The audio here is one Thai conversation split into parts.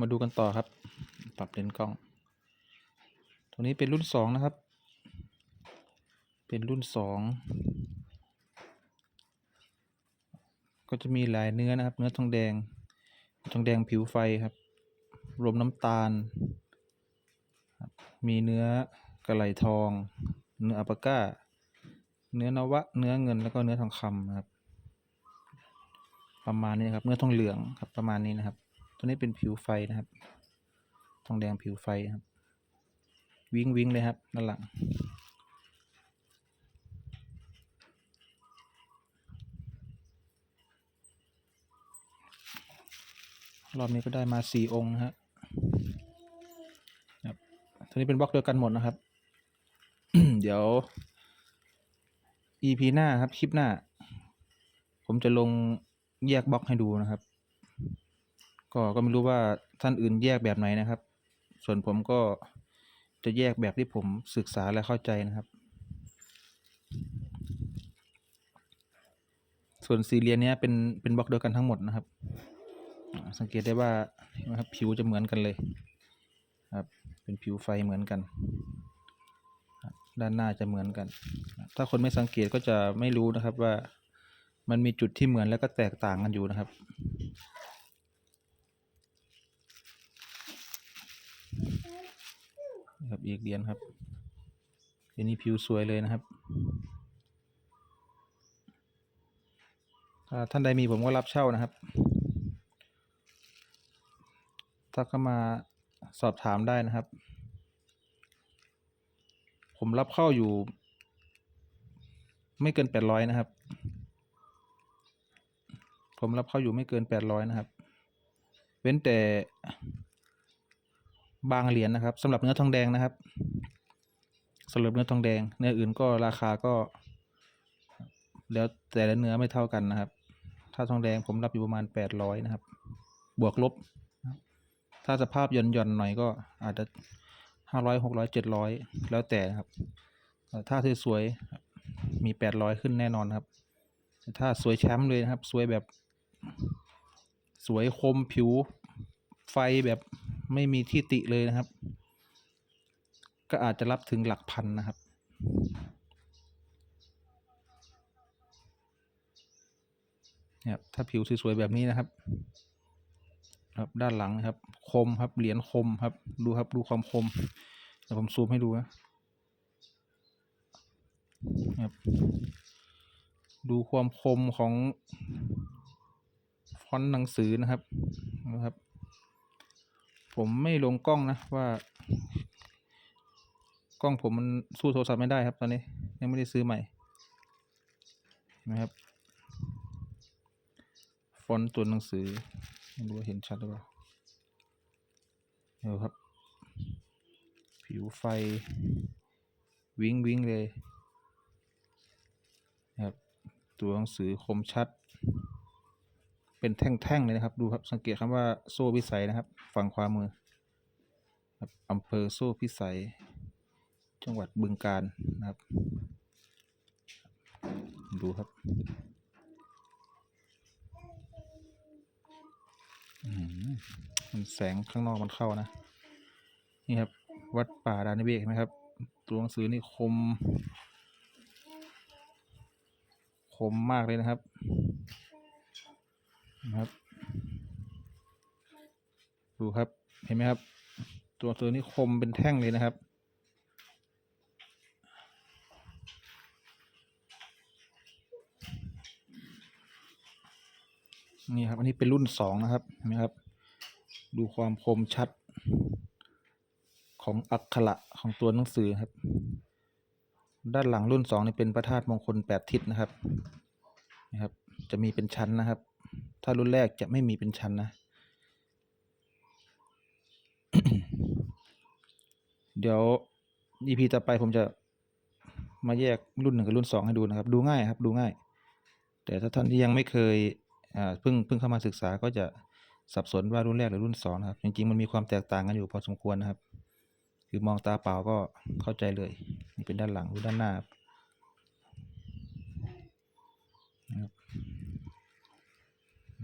มาดูกันต่อครับ ปรับเลนส์กล้อง ตัวนี้เป็นรุ่นสองนะครับ เป็นรุ่นสองก็จะมีหลายเนื้อนะครับ เนื้อทองแดง ทองแดงผิวไฟครับ รวมน้ำตาล มีเนื้อกระไหลทอง เนื้ออัปปาก้า เนื้อนวะ เนื้อเงิน แล้วก็เนื้อทองคำนะครับ ประมาณนี้ครับ เนื้อทองเหลืองครับ ประมาณนี้นะครับ ตัวนี้เป็นผิวไฟนะครับ ทองแดงผิวไฟครับ วิงวิงเลยครับด้านหลัง รอบนี้ก็ได้มาสี่องค์นะฮะครับตัวนี้เป็นบล็อกเดียวกันหมดนะครับ เดี๋ยว EP หน้าครับ คลิปหน้า ผมจะลงแยกบล็อกให้ดูนะครับ ก็ก็ไม่รู้ว่าท่านอื่นแยกแบบไหนนะครับ ส่วนผมก็จะแยกแบบที่ผมศึกษาและเข้าใจนะครับ ส่วนสี่เรียเนี้ยเป็นเป็นบล็อกเดียวกันทั้งหมดนะครับ สังเกตได้ว่านไหมครับผิวจะเหมือนกันเลยครับเป็นผิวไฟเหมือนกัน ด้านหน้าจะเหมือนกัน ถ้าคนไม่สังเกตก็จะไม่รู้นะครับว่ามันมีจุดที่เหมือนแล้วก็แตกต่างกันอยู่นะครับ นะครับอีกเรียญครับอันนี้ผิวสวยเลยนะครับ ถ้าท่านใดมีผมก็รับเช่านะครับถ้าเข้ามาสอบถามได้นะครับ ผมรับเข้าอยู่ ไม่เกินแปดร้อยนะครับ ผมรับเข้าอยู่ไม่เกินแปดร้อยนะครับ เว้นแต่ บางเหรียญนะครับสำหรับเนื้อทองแดงนะครับสำหรับเนื้อทองแดงเนื้ออื่นก็ราคาก็ แล้วแต่ละเนื้อไม่เท่ากันนะครับ ถ้าทองแดงผมรับอยู่ประมาณแปดร้อยนะครับ บวกลบ ถ้าสภาพหย่อนหย่อนหน่อยก็อาจจะห้าร้อยหกร้อยเจ็ดร้อยแล้วแต่นะครับ ถ้าสวยๆมีแปดร้อยขึ้นแน่นอนครับ ถ้าสวยแชมป์เลยนะครับ สวยแบบ สวยคมผิวไฟแบบ ไม่มีที่ติเลยนะครับ ก็อาจจะรับถึงหลักพันนะครับ เนี่ยถ้าผิวสวยๆแบบนี้นะครับ ครับด้านหลังนะครับ คมครับเหรียญคมครับ ดูครับดูความคมเดี๋ยวผมซูมให้ดูนะครับ ดูความคมของฟอนต์หนังสือนะครับนะครับ ผมไม่ลงกล้องนะว่า กล้องผมมันสู้โทรศัพท์ไม่ได้ครับตอนนี้ ยังไม่ได้ซื้อใหม่เห็นะครับ ฟอนต์ตัวหนังสือไม่รู้ว่าเห็นชัดหรือเปล่าเดี๋ยวครับ ผิวไฟ วิงวิงเลยนะครับตัวหนังสือคมชัด เป็นแท่งๆเลยนะครับ ดูครับสังเกตคำว่าโซ่พิสัยนะครับ ฝั่งขวามือครับอำเภอโซ่พิสัย จังหวัดบึงกาฬนะครับ ดูครับมันแสงข้างนอกมันเข้านะ นี่ครับ วัดป่าดานิเวกเห็นไหมครับ ตัวหนังสือนี่คม คมมากเลยนะครับ นะครับ ดูครับ เห็นไหมครับ ตัวหนังสือนี่คมเป็นแท่งเลยนะครับ นี่ครับ อันนี้เป็นรุ่นสองนะครับ เห็นไหมครับ ดูความคมชัดของอักขระของตัวหนังสือครับ ด้านหลังรุ่นสองนี่เป็นพระธาตุมงคลแปดทิศนะครับนะครับ จะมีเป็นชั้นนะครับ ถ้ารุ่นแรกจะไม่มีเป็นชั้นนะ เดี๋ยว EP ต่อไปผมจะมาแยกรุ่นหนึ่งกับรุ่นสองให้ดูนะครับ ดูง่ายครับ ดูง่าย แต่ถ้าท่านที่ยังไม่เคยอ่าเพิ่งเพิ่งเข้ามาศึกษาก็จะสับสนว่ารุ่นแรกหรือรุ่นสองนะครับ จริงๆมันมีความแตกต่างกันอยู่พอสมควรนะครับ คือมองตาเปล่าก็เข้าใจเลย นี่เป็นด้านหลังดูด้านหน้าครับ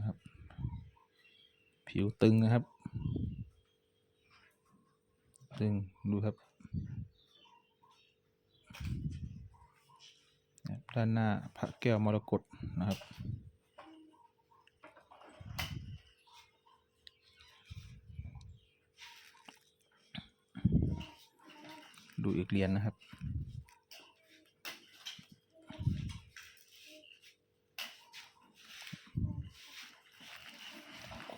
นะครับ ผิวตึงนะครับ ตึงดูครับ ด้านหน้าพระแก้วมรกตนะครับดูอีกเรียญนะครับ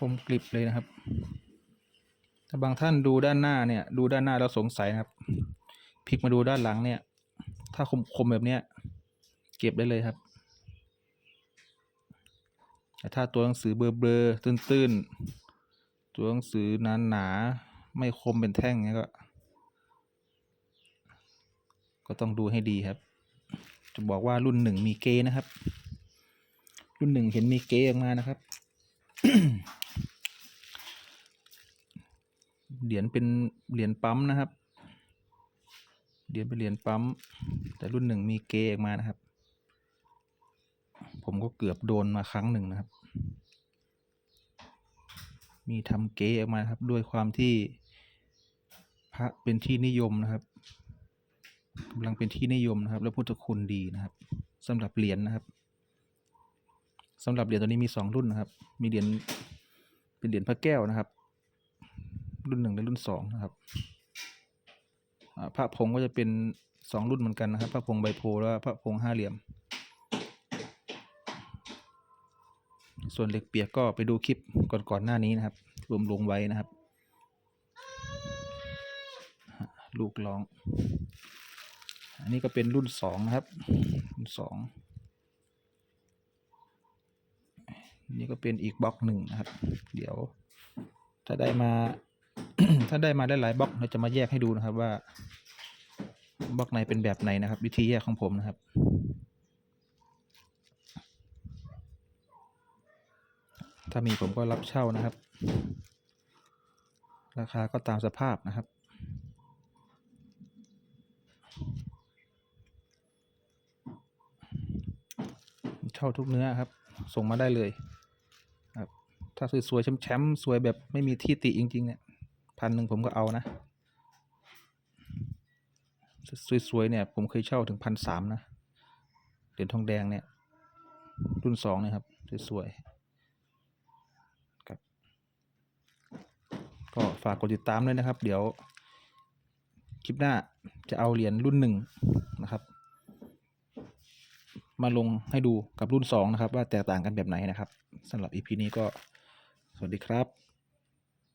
มกริบเลยนะครับ ถ้าบางท่านดูด้านหน้าเนี่ย ดูด้านหน้าแล้วสงสัยนะครับ พลิกมาดูด้านหลังเนี่ย ถ้าคมคมแบบเนี้ย เก็บได้เลยครับ แต่ถ้าตัวหนังสือเบลอเบลอๆตื้นๆ ตัวหนังสือหนาหนาไม่คมเป็นแท่งเนี้ยก็ ก็ต้องดูให้ดีครับ จะบอกว่ารุ่นหนึ่งมีเกนะครับ รุ่นหนึ่งเห็นมีเกออกมานะครับ เหรียญเป็นเหรียญปั๊มนะครับ เหรียญเป็นเหรียญปั๊ม แต่รุ่นหนึ่งมีเกออกมานะครับ ผมก็เกือบโดนมาครั้งหนึ่งนะครับ มีทำเกออกมาครับ ด้วยความที่พระเป็นที่นิยมนะครับกำลังเป็นที่นิยมนะครับ และพุทธคุณดีนะครับสำหรับเหรียญนะครับสำหรับเหรียญตัวนี้มีสองรุ่นนะครับ มีเหรียญเป็นเหรียญพระแก้วนะครับ รุ่นหนึ่งและรุ่นสองนะครับพระผงก็จะเป็นสองรุ่นเหมือนกันนะครับ พระผงใบโพและพระผงห้าเหลี่ยม ส่วนเหล็กเปียกก็ไปดูคลิปก่อนๆหน้านี้นะครับ รวมลงไว้นะครับ ลูกร้อง อันนี้ก็เป็นรุ่นสองนะครับ รุ่นสองนี่ก็เป็นอีกบล็อกหนึ่งนะครับ เดี๋ยว ถ้าได้มา ถ้าได้มาได้หลายบล็อกเราจะมาแยกให้ดูนะครับว่าบล็อกไหนเป็นแบบไหนนะครับ วิธีแยกของผมนะครับถ้ามีผมก็รับเช่านะครับ ราคาก็ตามสภาพนะครับ เช่าทุกเนื้อครับ ส่งมาได้เลยครับ ถ้าสวยๆแชมป์ๆสวยแบบไม่มีที่ติจริง ๆ เนี่ย พันหนึ่งผมก็เอานะ สวยๆเนี่ย ผมเคยเช่าถึงพันสามนะเหรียญทองแดงเนี่ย รุ่นสองเนี่ยครับ สวยๆครับ ก็ฝากกดติดตามด้วยนะครับ เดี๋ยว คลิปหน้าจะเอาเหรียญรุ่นหนึ่งนะครับ มาลงให้ดูกับรุ่นสองนะครับ ว่าแตกต่างกันแบบไหนนะครับสำหรับ EP นี้ก็สวัสดีครับ